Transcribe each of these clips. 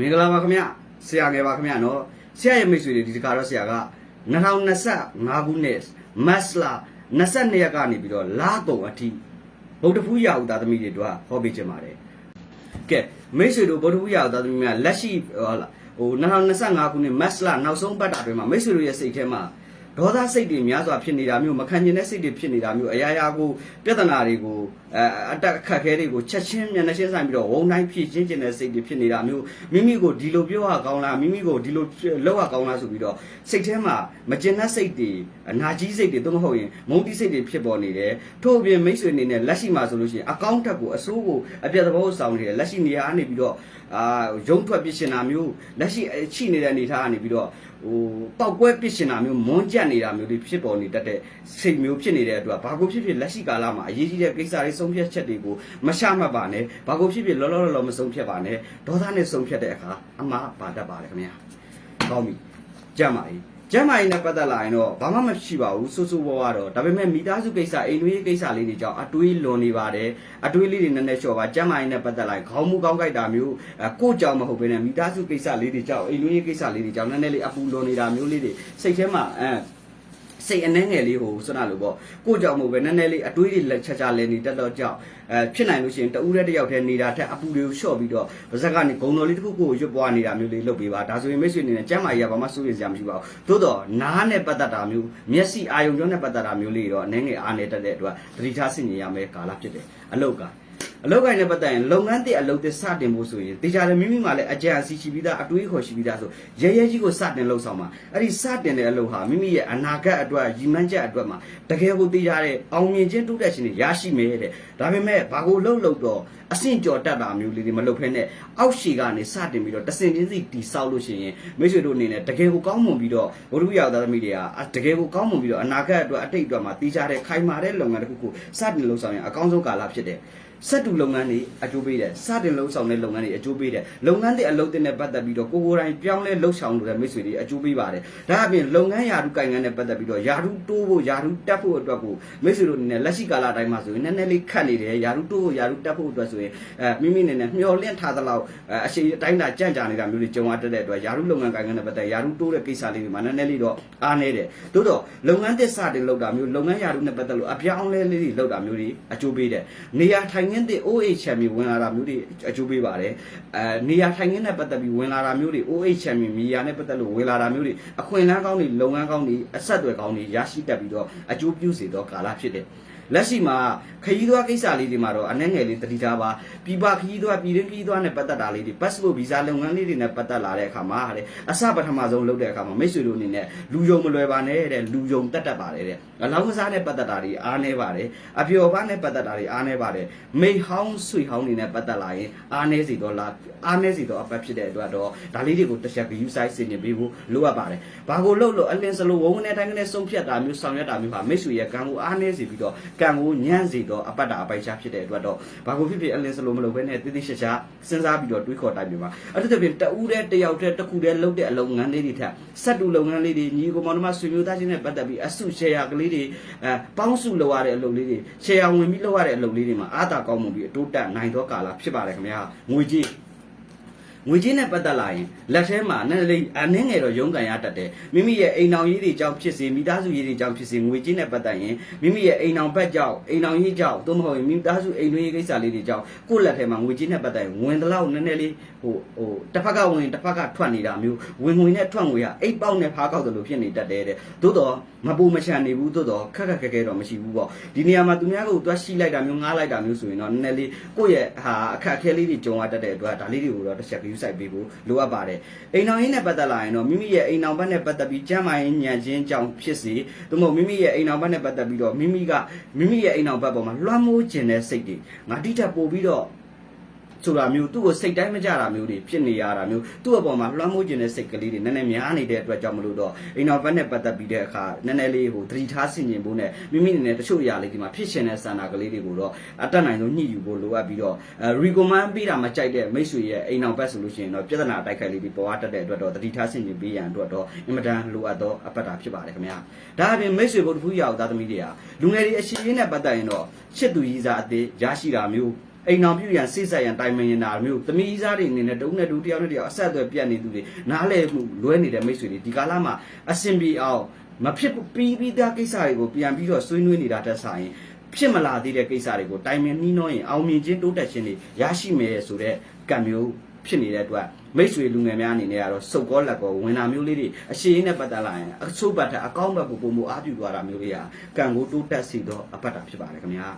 မင်္ဂလာပါခင်ဗျဆရာငယ်ပါခင်ဗျနော်ဆရာရဲ့မိတ်ဆွေတွေဒီတခါတော့ဆရာက2025ခုနှစ်မတ်လ22ရက်ကနေပြီးတော့လာကုံအထိဗုဒ္ဓဖူးရာဟုသားသမီးတွေတို့ဟောပေးချင်ပါတယ်ကဲမိတ်ဆွေတို့ဗုဒ္ဓဖူးရာဟုသားသမီးများလက်ရှိဟောလာဟို2025ခုနှစ်မတ်လနောက်ဆုံးပတ်တာတွေမှာမိတ်ဆွေတို့ရဲ့စိတ်ထဲမှာ ဒေါသစိတ်တွေများစွာဖြစ်နေတာမျိုးမခံကျင်တဲ့စိတ်တွေဖြစ်နေတာမျိုးအရာရာကိုပြဿနာတွေကိုအဲအတက်အခက်ခဲတွေကိုချက်ချင်းမျက်နှာချင်းဆိုင်ပြီးတော့ဝုံတိုင်းဖြည့်ချင်းကျင်တဲ့စိတ်တွေဖြစ်နေတာမျိုးမိမိကိုဒီလိုပြောရကောင်းလားမိမိကိုဒီလိုလောက်ရကောင်းလားဆိုပြီးတော့စိတ်ထဲမှာမကျင်တဲ့စိတ်တွေအနာကြီးစိတ်တွေသို့မဟုတ်ရင်မုန်းတိစိတ်တွေဖြစ်ပေါ်နေတယ်ထို့အပြင်မိတ်ဆွေအနေနဲ့လက်ရှိမှာဆိုလို့ရှိရင်အကောင့်တက်ကိုအစိုးကိုအပြတ်သဘောဆောင်နေတယ်လက်ရှိနေရာကနေပြီးတော့အာရုံထွက်ပြစ်ရှင်တာမျိုးလက်ရှိချိနေတဲ့အနေထားကနေပြီးတော့ ဟိုပောက်ကွဲပြစ်ရှင်တာမျိုးမွန်းကြက်နေတာမျိုးတွေဖြစ်ပေါ်နေတတ်တဲ့စိတ်မျိုးဖြစ်နေတဲ့အတွက်ဘာကိုဖြစ်ဖြစ်လက်ရှိကာလမှာအရေးကြီးတဲ့ကိစ္စတွေဆုံးဖြတ်ချက်တွေကိုမရှမှတ်ပါနဲ့ဘာကိုဖြစ်ဖြစ်လောလောလောလောမဆုံးဖြတ်ပါနဲ့ဒေါသနဲ့ဆုံးဖြတ်တဲ့အခါအမှားပါတတ်ပါတယ်ခင်ဗျာကောင်းပြီကြမ်းပါ E ကျမ်းမာရေးနဲ့ပတ်သက်လာရင်တော့ဘာမှမရှိပါဘူးစိုးစိုးဝါးဝါတော့ဒါပေမဲ့မိသားစုကိစ္စအိမ်တွင်းကိစ္စလေးတွေကြောင့်အတွေးလွန်နေပါတယ်အတွေးလေးတွေနည်းနည်းလျှော့ပါကျမ်းမာရေးနဲ့ပတ်သက်လာရင်ခေါင်းမူကောင်းကြိုက်တာမျိုးအကိုကြောင့်မဟုတ်ဘဲနဲ့မိသားစုကိစ္စလေးတွေကြောင့်အိမ်တွင်းကိစ္စလေးတွေကြောင့်နည်းနည်းလေးအပူလွန်နေတာမျိုးလေးတွေစိတ်ထဲမှာအဲ စိတ်အနှဲငယ်လေးဟိုစွနာလို့ပေါ့ကိုကြောင့်မဟုတ်ပဲနည်းနည်းလေးအတွေးတွေလက်ချာချာလဲနေတက်တော့ကြောင့်အဲဖြစ်နိုင်လို့ရှိရင်တဦးတည်းတစ်ယောက်တည်းနေတာထက်အပူတွေကိုလျှော့ပြီးတော့ဗဇက်ကနေဂုံတော်လေးတစ်ခုကိုရွတ်ပွားနေတာမျိုးလေးလုပ်ပေးပါဒါဆိုရင်မိတ်ဆွေအနေနဲ့ကျမ်းမာရေးကဘာမှစိုးရိမ်စရာမရှိပါဘူးသို့တော့နားနဲ့ပတ်သက်တာမျိုးမျက်စိအာယုံကြောနဲ့ပတ်သက်တာမျိုးလေးတော့အနှဲငယ်အားနေတတ်တဲ့အတွက်သတိထားဆင်ခြင်ရမယ်ကာလဖြစ်တယ်အလောက်က အလောက်ကိုင်းနဲ့ပတ်သက်ရင်လုပ်ငန်းတစ်အလုပ်တစ်စတင်ဖို့ဆိုရင်တေချာတယ်မိမိမှလည်းအကြံအစီရှိပြီးသားအတွေးခေါ်ရှိပြီးသားဆိုရဲရဲကြီးကိုစတင်လှုပ်ဆောင်ပါအဲ့ဒီစတင်တဲ့အလုပ်ဟာမိမိရဲ့အနာဂတ်အတွက်ရည်မှန်းချက်အတွက်မှာတကယ်ကိုတေချာတဲ့အောင်မြင်ခြင်းတိုးတက်ခြင်းတွေရရှိမယ်တဲ့ဒါပေမဲ့ဘာကိုလှုပ်လှုပ်တော့အဆင့်ကျော်တက်တာမျိုးလေးတွေမလုပ်ဖဲနဲ့အောက်ရှည်ကနေစတင်ပြီးတော့တဆင်ချင်းစီတီဆောက်လို့ရှိရင်မိတ်ဆွေတို့အနေနဲ့တကယ်ကိုကောင်းမွန်ပြီးတော့ဘုရုရောက်သားသမီးတွေကတကယ်ကိုကောင်းမွန်ပြီးတော့အနာဂတ်အတွက်အတိတ်အတွက်မှာတေချာတဲ့ခိုင်မာတဲ့လုပ်ငန်းတစ်ခုကိုစတင်လှုပ်ဆောင်ရင်အကောင်းဆုံးကာလဖြစ်တယ် စက်တူလုပ်ငန်းတွေအကျိုးပေးတယ်စတင်လှုပ်ဆောင်တဲ့လုပ်ငန်းတွေအကျိုးပေးတယ်လုပ်ငန်းတွေအလုပ်တင်နဲ့ပတ်သက်ပြီးတော့ကိုကိုယ်တိုင်ပြောင်းလဲလှုပ်ဆောင်လို့တဲ့မိတ်ဆွေတွေအကျိုးပေးပါတယ်ဒါအပြင်လုပ်ငန်းယာရုကိုင်ငန်းနဲ့ပတ်သက်ပြီးတော့ယာရုတိုးဖို့ယာရုတက်ဖို့အတွက်ကိုမိတ်ဆွေတို့အနေနဲ့လက်ရှိကာလအတိုင်းမှာဆိုရင်နည်းနည်းလေးခက်နေတယ်ယာရုတိုးဖို့ယာရုတက်ဖို့အတွက်ဆိုရင်အဲမိမိအနေနဲ့မျောလင့်ထားသလောက်အဲအရှိအတိုင်းတာကြန့်ကြာနေတာမျိုးတွေကြုံရတတ်တဲ့အတွက်ယာရုလုပ်ငန်းကိုင်ငန်းနဲ့ပတ်သက်ယာရုတိုးတဲ့ကိစ္စလေးတွေမှာနည်းနည်းလေးတော့အားနေတယ်သို့တော့လုပ်ငန်းတစ်စတင်လုပ်တာမျိုးလုပ်ငန်းယာရုနဲ့ပတ်သက်လို့အပြောင်းလဲလေးတွေလုပ်တာမျိုးတွေအကျိုးပေးတယ်နေရာထိုင်ခင်းတဲ့ OH ချန်ပီယံဝင်လာတာမျိုးတွေအကျိုးပေးပါတယ်အဲနေရာထိုင်ခင်းနဲ့ပတ်သက်ပြီးဝင်လာတာမျိုးတွေ OH ချန်ပီယံမီယာနဲ့ပတ်သက်လို့ဝင်လာတာမျိုးတွေအခွင့်အလမ်းကောင်းတွေလုပ်ငန်းကောင်းတွေအဆက်အသွယ်ကောင်းတွေရရှိတတ်ပြီးတော့အကျိုးပြုစေသောကာလဖြစ်တယ် လက်ရှိမှာခရီးသွားကိစ္စလေးတွေမှာတော့အနှဲငယ်လေးတတိထားပါပြပခရီးသွားပြည်တွင်းခရီးသွားနဲ့ပတ်သက်တာလေးတွေ passport visa လုပ်ငန်းလေးတွေနဲ့ပတ်သက်လာတဲ့အခါမှာတဲ့အစပထမဆုံးလုပ်တဲ့အခါမှာမိတ်ဆွေတို့အနေနဲ့လူယုံမလွယ်ပါနဲ့တဲ့လူယုံတက်တက်ပါတယ်တဲ့အလောင်းကစားနဲ့ပတ်သက်တာတွေအားနေပါတယ်အပျော်ပါနဲ့ပတ်သက်တာတွေအားနေပါတယ်မိဟောင်းဆွေဟောင်းတွေနဲ့ပတ်သက်လာရင်အားနေစီတော့လားအားနေစီတော့အပတ်ဖြစ်တဲ့အတွက်တော့ဒါလေးတွေကိုတစ်ချက် view size စင်နေပေးဖို့လိုအပ်ပါတယ်ဘာကိုလုပ်လို့အလင်းစလို့ဝုန်းနဲ့တိုင်းနဲ့ဆုံးဖြတ်တာမျိုးဆောင်ရွက်တာမျိုးဟာမိတ်ဆွေရဲ့ကံကိုအားနေစီပြီးတော့ကံကိုညံ့စီတော့အပတ်တာအပိုက်ချဖြစ်တဲ့အတွက်တော့ဘာကိုဖြစ်ဖြစ်အလင်းစလို့မလုပ်ဘဲနဲ့တိတိကျကျစဉ်းစားပြီးတော့တွေးခေါ်တိုက်ပြပါအဲ့ဒါတပြင်တဦးတဲ့တယောက်တဲ့တစ်ခုတည်းလုပ်တဲ့အလုပ်ငန်းလေးတွေထက်စက်တူလုပ်ငန်းလေးတွေညီကိုမောင်နှမဆွေမျိုးသားချင်းနဲ့ပတ်သက်ပြီးအစုရှယ်ယာကလေးတွေအဲပေါင်းစုလုပ်ရတဲ့အလုပ်လေးတွေရှယ်ယာဝင်ပြီးလုပ်ရတဲ့အလုပ်လေးတွေမှာအားသာကောင်းမှုပြီးအတိုးတက်နိုင်သောကာလဖြစ်ပါတယ်ခင်ဗျာငွေကြီး ငွေကြေးနဲ့ပတ်သက်လာရင်လက်ထဲမှာနည်းနည်းလေးအနှင်းငယ်တော့ရုန်းကန်ရတတ်တယ်မိမိရဲ့အိမ်အောင်ရေးတွေကြောင့်ဖြစ်စေမိသားစုရေးတွေကြောင့်ဖြစ်စေငွေကြေးနဲ့ပတ်သက်ရင်မိမိရဲ့အိမ်အောင်ဘက်ကြောင့်အိမ်အောင်ရေးကြောင့်သို့မဟုတ်ရင်မိသားစုအိမ်တွင်းရေးကိစ္စလေးတွေကြောင့်ကိုယ့်လက်ထဲမှာငွေကြေးနဲ့ပတ်သက်ရင်ဝင်တလောက်နည်းနည်းလေးဟိုဟိုတစ်ဖက်ကဝင်တစ်ဖက်ကထွက်နေတာမျိုးဝင်ငွေနဲ့ထွက်ငွေကအိတ်ပေါက်နဲ့ဖားကောက်တယ်လို့ဖြစ်နေတတ်တယ်တဲ့သို့တော့မပူမချန်နေဘူးသို့တော့ခက်ခက်ခဲခဲတော့မရှိဘူးပေါ့ဒီနေရာမှာသူများကိုတွားရှိလိုက်တာမျိုးငားလိုက်တာမျိုးဆိုရင်တော့နည်းနည်းလေးကိုယ့်ရဲ့ဟာအခက်အခဲလေးတွေကြုံရတတ်တဲ့အတွက်ဒါလေးတွေကိုတော့တစ်ချက် view site ပေးဖို့လိုအပ်ပါတယ်အိမ်အောင်ရင်းနဲ့ပတ်သက်လာရင်တော့မိမိရဲ့အိမ်အောင်ဘက်နဲ့ပတ်သက်ပြီးကျမ်းမာရေးညံခြင်းကြောင့်ဖြစ်စေသို့မဟုတ်မိမိရဲ့အိမ်အောင်ဘက်နဲ့ပတ်သက်ပြီးတော့မိမိကမိမိရဲ့အိမ်အောင်ဘက်ပေါ်မှာလွှမ်းမိုးခြင်းတဲ့စိတ်တွေငါတိထက်ပို့ပြီးတော့ ဆိုတာမျိုးသူ့ကိုစိတ်တိုင်းမကြတာမျိုးတွေဖြစ်နေရတာမျိုးသူ့အပေါ်မှာလွှမ်းမိုးခြင်းတဲ့စိတ်ကလေးတွေနည်းနည်းများနေတဲ့အတွက်ကြောင့်မလို့တော့အိမ်တော်ဘက်နဲ့ပတ်သက်ပြီးတဲ့အခါနည်းနည်းလေးဟိုသတိထားဆင်ခြင်ဖို့နဲ့မိမိအနေနဲ့တချို့အရာလေးဒီမှာဖြစ်ရှင်တဲ့စန္ဒကလေးတွေကိုတော့အတက်နိုင်ဆုံးညှိယူဖို့လိုအပ်ပြီးတော့အဲ recommend ပေးတာမကြိုက်တဲ့မိတ်ဆွေရဲ့အိမ်တော်ဘက်ဆိုလို့ရှိရင်တော့ပြဿနာအတိုက်ခိုက်လေးတွေပေါ်အပ်တတ်တဲ့အတွက်တော့သတိထားဆင်ခြင်ပေးရန်အတွက်တော့အင်မတန်လိုအပ်သောအပတ်တာဖြစ်ပါတယ်ခင်ဗျာဒါအပြင်မိတ်ဆွေဘုတ်ဖူးရအောင်သားသမီးတွေဟာလူငယ်တွေအရှိရင်းနဲ့ပတ်သက်ရင်တော့ချစ်သူကြီးစားအသေးရရှိတာမျိုး အိမ်အောင်ပြုရန်စိတ်ဆက်ရန်တိုင်မင်ရင်တာမျိုးသမီးစားတွေအနေနဲ့တုံးနဲ့တူတယောက်နဲ့တယောက်အဆက်အသွယ်ပြတ်နေသူတွေနားလဲမှုလွဲနေတဲ့မိတ်ဆွေတွေဒီကာလမှာအဆင်ပြေအောင်မဖြစ်ပြီးပြီးသားကိစ္စတွေကိုပြန်ပြီးတော့ဆွေးနွေးနေတာတက်ဆိုင်ဖြစ်မလာသေးတဲ့ကိစ္စတွေကိုတိုင်မင်နှီးနှောရင်အောင်မြင်ခြင်းတိုးတက်ခြင်းတွေရရှိမယ်ဆိုတဲ့ကံမျိုးဖြစ်နေတဲ့အတွက်မိတ်ဆွေလူငယ်များအနေနဲ့ကတော့စုပ်ကောလက်ကောဝင်တာမျိုးလေးတွေအရှိန်နဲ့ပတ်သက်လာရင်အချို့ဘက်ထက်အကောင်းဘက်ကိုပုံမအားပြုသွားတာမျိုးလေးဟာကံကိုတိုးတက်စေတော့အပတ်တာဖြစ်ပါတယ်ခင်ဗျာ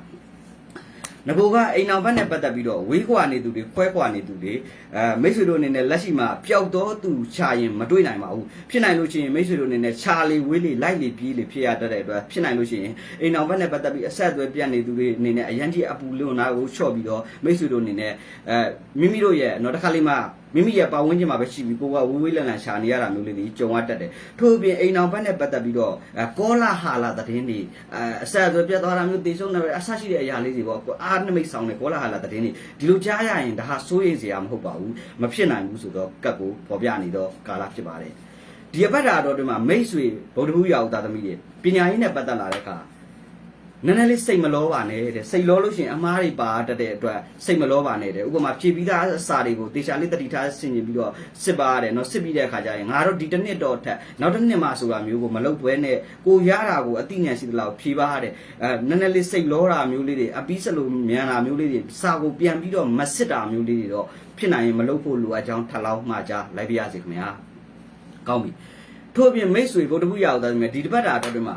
ငကိုကအိမ်အောင်ဘက်နဲ့ပတ်သက်ပြီးတော့ဝေးကွာနေသူတွေခွဲကွာနေသူတွေအဲမိတ်ဆွေတို့အနေနဲ့လက်ရှိမှာပျောက်တော့သူခြာရင်မတွေ့နိုင်ပါဘူးဖြစ်နိုင်လို့ရှိရင်မိတ်ဆွေတို့အနေနဲ့ခြာလေဝေးလေလိုက်လေပြေးလေဖြစ်ရတတ်တဲ့အတွက်ဖြစ်နိုင်လို့ရှိရင်အိမ်အောင်ဘက်နဲ့ပတ်သက်ပြီးအဆက်အသွယ်ပြတ်နေသူတွေအနေနဲ့အရန်ကြီးအပူလွန်နာကိုချော့ပြီးတော့မိတ်ဆွေတို့အနေနဲ့အဲမိမိတို့ရဲ့တော့တစ်ခါလေးမှ မိမိရဲ့ပတ်ဝန်းကျင်မှာပဲရှိပြီးကိုကဝေးဝေးလန်လန်ရှာနေရတာမျိုးလေးတွေကြုံရတတ်တယ်ထို့အပြင်အိမ်အောင်ဘက်နဲ့ပတ်သက်ပြီးတော့အဲကောလာဟာလာသတင်းတွေအဲအဆက်အသွယ်ပြတ်သွားတာမျိုးတေဆုံးနေတယ်အဆရှိတဲ့အရာလေးတွေပေါ့အားနမိတ်ဆောင်တဲ့ကောလာဟာလာသတင်းတွေဒီလိုကြားရရင်ဒါဟာစိုးရိမ်စရာမဟုတ်ပါဘူးမဖြစ်နိုင်ဘူးဆိုတော့ကတ်ကိုပေါ်ပြနေတော့ကာလဖြစ်ပါတယ်ဒီအပတ်တာတော့ဒီမှာမိတ်ဆွေဗုဒ္ဓဘူးရောက်သားသမီးတွေပညာရေးနဲ့ပတ်သက်လာတဲ့အခါ နည်းနည်းလေးစိတ်မလောပါနဲ့တဲ့စိတ်လောလို့ရှိရင်အမားတွေပါတတဲ့အတွက်စိတ်မလောပါနဲ့တဲ့ဥပမာဖြည့်ပြီးသားအစာတွေကိုတေချာလေးတတိထားဆင်ခြင်ပြီးတော့စစ်ပါတဲ့နော်စစ်ပြီးတဲ့အခါကျရင်ငါတို့ဒီတစ်နှစ်တော့ထက်နောက်တစ်နှစ်မှဆိုတာမျိုးကိုမလုပ်ဘဲနဲ့ကိုရတာကိုအတိညာရှိသလောက်ဖြည့်ပါတဲ့အဲနည်းနည်းလေးစိတ်လောတာမျိုးလေးတွေအပီးစလိုမြန်တာမျိုးလေးတွေစာကိုပြန်ပြီးတော့မစစ်တာမျိုးလေးတွေတော့ဖြစ်နိုင်ရင်မလုပ်ဖို့လိုအပ်ကြောင်းထပ်လောင်းမှာကြားလိုက်ပြရစီခင်ဗျာကောင်းပြီထို့အပြင်မိတ်ဆွေဗုဒ္ဓဘုရားဥသာသမီးဒီတစ်ပတ်တာအတွက်မှာ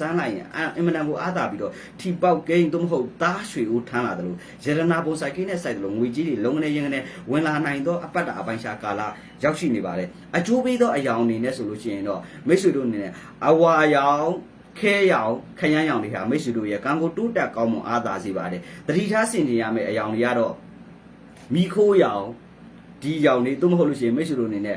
ဆန်းလိုက်ရင်အအင်မတန်ကိုအားသာပြီးတော့ထီပေါက်ကိန်းသို့မဟုတ်သားရွှေဦးထမ်းလာတယ်လို့ရတနာဘိုဆိုင်ကိန်းနဲ့ဆိုင်တယ်လို့ငွေကြီးတွေလုံးငနေရင်ငနေဝင်လာနိုင်သောအပတ်တာအပိုင်းရှာကာလရောက်ရှိနေပါတယ်အကျိုးပေးသောအယောင်အနေနဲ့ဆိုလို့ရှိရင်တော့မိတ်ဆွေတို့အနေနဲ့အဝါရောင်ခဲရောင်ခရမ်းရောင်တွေဟာမိတ်ဆွေတို့ရဲ့ကံကိုတိုးတက်ကောင်းမွန်အားသာစေပါတယ်တတိထားဆင်ခြင်ရမယ့်အယောင်တွေကတော့မိခိုးရောင် ဒီရောင်တွေသို့မဟုတ်လို့ရှိရင်မိတ်ဆွေတို့အနေနဲ့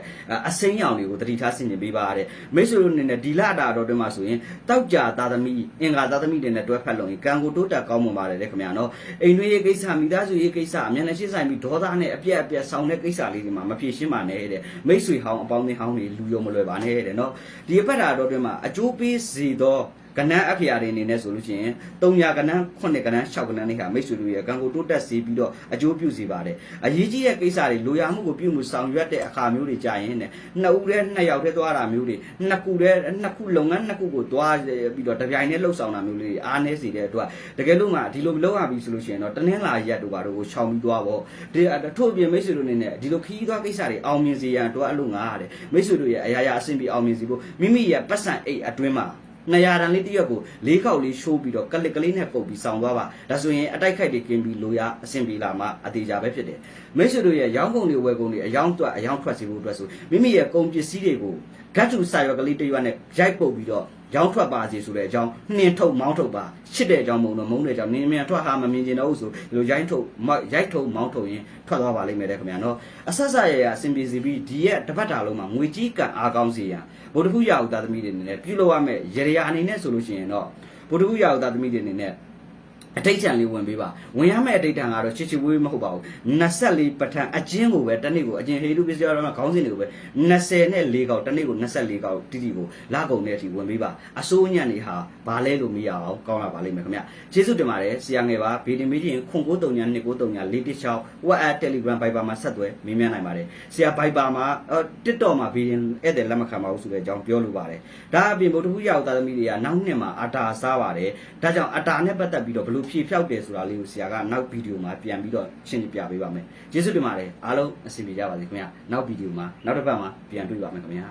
အစိမ်းရောင်တွေကိုတတိထားဆင်ခြင်ပေးပါရတဲ့မိတ်ဆွေတို့အနေနဲ့ဒီလတာတော်တွင်မှာဆိုရင်တောက်ကြသားသမီးအင်္ဂါသားသမီးတွေနဲ့တွဲဖက်လုံရင်ကံကိုတိုးတက်ကောင်းမွန်ပါတယ်တဲ့ခင်ဗျာနော်အိမ်တွင်းရေးကိစ္စမိသားစုရေးကိစ္စအမြန်နဲ့ရှင်းဆိုင်ပြီးဒေါသနဲ့အပြက်အပြက်ဆောင်တဲ့ကိစ္စလေးတွေမှာမဖြေရှင်းပါနဲ့တဲ့မိတ်ဆွေဟောင်းအပေါင်းအသင်းဟောင်းတွေလူယုံမလွယ်ပါနဲ့တဲ့နော်ဒီအပတ်တာတော်တွင်မှာအကျိုးပေးစေသော ကနန်းအဖေရတွေအနေနဲ့ဆိုလို့ရှိရင်300ကနန်း9ကနန်း6ကနန်းတွေဟာမိတ်ဆွေတို့ရဲ့ကံကိုတိုးတက်စေပြီးတော့အကျိုးပြုစေပါတယ်အရေးကြီးတဲ့ကိစ္စတွေလိုရာမှုကိုပြုမှုဆောင်ရွက်တဲ့အခါမျိုးတွေကြာရင်နဲ့နှစ်ဦးတည်းနှစ်ယောက်တည်းသွားတာမျိုးတွေနှစ်ခုတည်းနှစ်ခုလုပ်ငန်းနှစ်ခုကိုသွားပြီးတော့တပြိုင်တည်းလှုပ်ဆောင်တာမျိုးလေးတွေအားနည်းစေတဲ့အတွက်တကယ်လို့မှဒီလိုလုပ်ရပြီဆိုလို့ရှိရင်တော့တနင်္လာရက်တို့ဘာတို့ကိုခြောင်ပြီးသွားပေါ့ဒီထို့အပြင်မိတ်ဆွေတို့အနေနဲ့ဒီလိုခီးသွားကိစ္စတွေအောင်မြင်စေရန်တော့အလို့ငားရတယ်မိတ်ဆွေတို့ရဲ့အရာရာအဆင်ပြေအောင်မြင်စေဖို့မိမိရဲ့ပတ်စံအိတ်အတွင်းမှာ 200တန်လေးတစ်ရက်ကိုလေးခေါက်လေးရှိုးပြီးတော့ကလစ်ကလေးနဲ့ပုတ်ပြီးဆောင်သွားပါဒါဆိုရင်အတိုက်ခိုက်တွေကင်းပြီးလိုရအဆင်ပြေလာမှအသေးကြပဲဖြစ်တယ်မိတ်ဆွေတို့ရဲ့ရောင်းကုန်တွေဝယ်ကုန်တွေအယောင်းတွက်အယောင်းထွက်စီဖို့အတွက်ဆိုမိမိရဲ့ကုန်ပစ္စည်းတွေကိုဂတ်တူစာရွက်ကလေးတစ်ရွက်နဲ့ရိုက်ပုတ်ပြီးတော့ ရောင်းထွက်ပါစေဆိုတဲ့အကြောင်းနှင်းထုတ်မောင်းထုတ်ပါရှစ်တဲ့အကြောင်းမုံတော့မုံတဲ့အကြောင်းနင်းမြန်ထွက်ဟာမမြင်ကျင်တော့ဘူးဆိုဒီလိုရိုင်းထုတ်ရိုက်ထုတ်မောင်းထုတ်ရင်ထွက်သွားပါလိမ့်မယ်တဲ့ခင်ဗျာနော်အဆက်ဆက်ရရအဆင်ပြေစီပြီးဒီရဲ့တပတ်တာလုံးမှာငွေကြီးကန်အားကောင်းစေရန်ဗုဒ္ဓဖူးရအောင်သားသမီးတွေအနေနဲ့ပြုလုပ်ရမယ့်ရရအနေနဲ့ဆိုလို့ရှိရင်တော့ဗုဒ္ဓဖူးရအောင်သားသမီးတွေအနေနဲ့ အတိတ်ချံလေးဝင်ပေးပါဝင်ရမယ့်အတိတ်တံကတော့ချစ်ချစ်ဝေးမဟုတ်ပါဘူး24ပဋ္ဌာန်းအကျဉ်းကိုပဲတစ်နေ့ကိုအကျဉ်းဟေလူပစ္စည်းရမှာခေါင်းစဉ်တွေကိုပဲ20နဲ့4កောက်တစ်နေ့ကို24កောက်တိတိကိုလာကုန်တဲ့အထိဝင်ပေးပါအစိုးညံ့နေဟာဘာလဲလို့မရအောင်ကောင်းလာပါလိမ့်မယ်ခင်ဗျကျေးဇူးတင်ပါတယ်ဆရာငယ်ပါဗီဒီမီဒီရင်ခွန်93ညာ293ညာ416 WhatsApp Telegram Viber မှာဆက်သွယ်မေးမြန်းနိုင်ပါတယ်ဆရာ Viber မှာ TikTok မှာဗီဒီဧည့်သည်လက်မခံပါဘူးဆိုတဲ့အကြောင်းပြောလိုပါတယ်ဒါအပြင်ဗုဒ္ဓဘုရားသားသမီးတွေကနောက်နှစ်မှာအတာစားပါတယ်ဒါကြောင့်အတာနဲ့ပတ်သက်ပြီးတော့ဘလို့ဖြည့်ဖြောက်တယ်ဆိုတာလေးကိုဆရာကနောက်ဗီဒီယိုမှာပြန်ပြီးတော့ရှင်းပြပေးပါမယ်ကျေးဇူးတင်ပါတယ်အားလုံးအဆင်ပြေကြပါစေခင်ဗျနောက်ဗီဒီယိုမှာနောက်တစ်ပတ်မှာပြန်တွေ့ပါမယ်ခင်ဗျာ